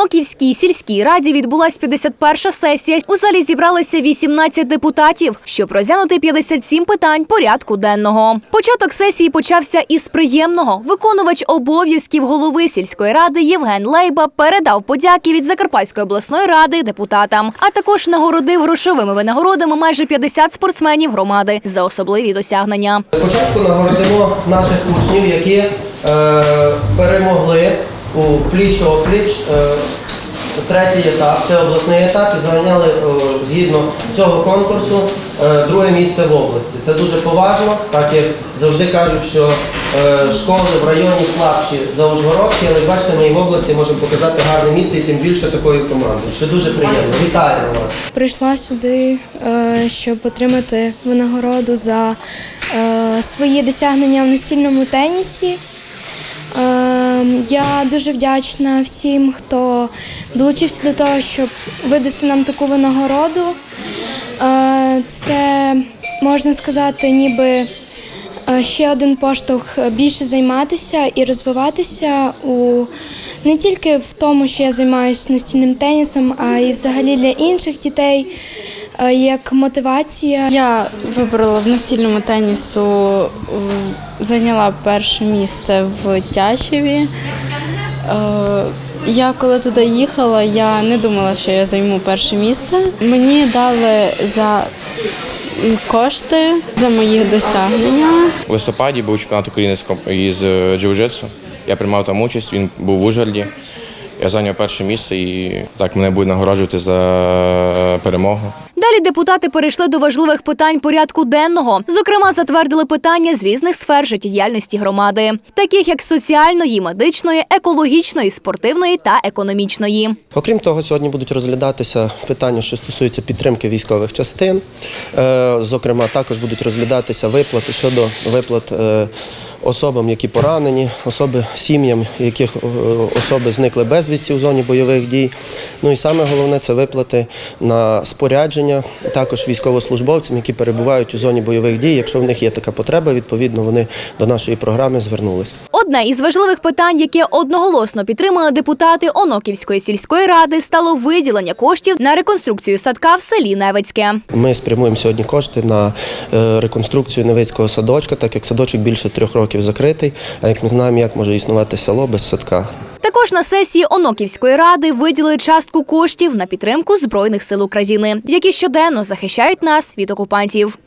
Оноківській сільській раді відбулась 51-ша сесія. У залі зібралися 18 депутатів, щоб розглянути 57 питань порядку денного. Початок сесії почався із приємного. Виконувач обов'язків голови сільської ради Євген Лейба передав подяки від Закарпатської обласної ради депутатам, а також нагородив грошовими винагородами майже 50 спортсменів громади за особливі досягнення. Спочатку нагородимо наших учнів, які е, перемогли у пліч-опліч е, третій етап, це обласний етап, і зайняли е, згідно цього конкурсу е, друге місце в області. Це дуже поважно, так як завжди кажуть, що школи в районі слабші за Ужгородки, але бачите, ми в області можемо показати гарне місце і тим більше такою командою, що дуже приємно. Вітаємо вас! Прийшла сюди, щоб отримати винагороду за свої досягнення в настільному тенісі. Е, Я дуже вдячна всім, хто долучився до того, щоб видасти нам таку винагороду. Е, Це можна сказати, ніби е, ще один поштовх більше займатися і розвиватися у не тільки в тому, що я займаюся настільним тенісом, а й взагалі для інших дітей е, як мотивація. Я вибрала в настільному тенісу, зайняла перше місце в Тячеві. Е, Я коли туди їхала, я не думала, що я займу перше місце. Мені дали за кошти за мої досягнення. У листопаді був чемпіонат України з е, джиу-джитсу. Я приймав там участь, він був в Ужгороді. Я зайняв перше місце і так мене будуть нагороджувати за перемогу. Далі депутати перейшли до важливих питань порядку денного. Зокрема, затвердили питання з різних сфер життєдіяльності громади, таких як соціальної, медичної, екологічної, спортивної та економічної. Окрім того, сьогодні будуть розглядатися питання, що стосуються підтримки військових частин. Е, Зокрема, також будуть розглядатися виплати щодо виплат е, особам, які поранені, особи сім'ям, яких е, особи зникли безвісті у зоні бойових дій. Ну і саме головне це виплати на спорядження, також військовослужбовцям, які перебувають у зоні бойових дій. Якщо в них є така потреба, відповідно вони до нашої програми звернулись. Одне із важливих питань, яке одноголосно підтримали депутати Оноківської сільської ради, стало виділення коштів на реконструкцію садка в селі Невецьке. Ми спрямуємо сьогодні кошти на е, реконструкцію Невицького садочка, так як садочок більше трьох років закритий. А як ми знаємо, як може існувати село без садка. Також на сесії Оноківської ради виділили частку коштів на підтримку збройних сил України, які щоденно захищають нас від окупантів.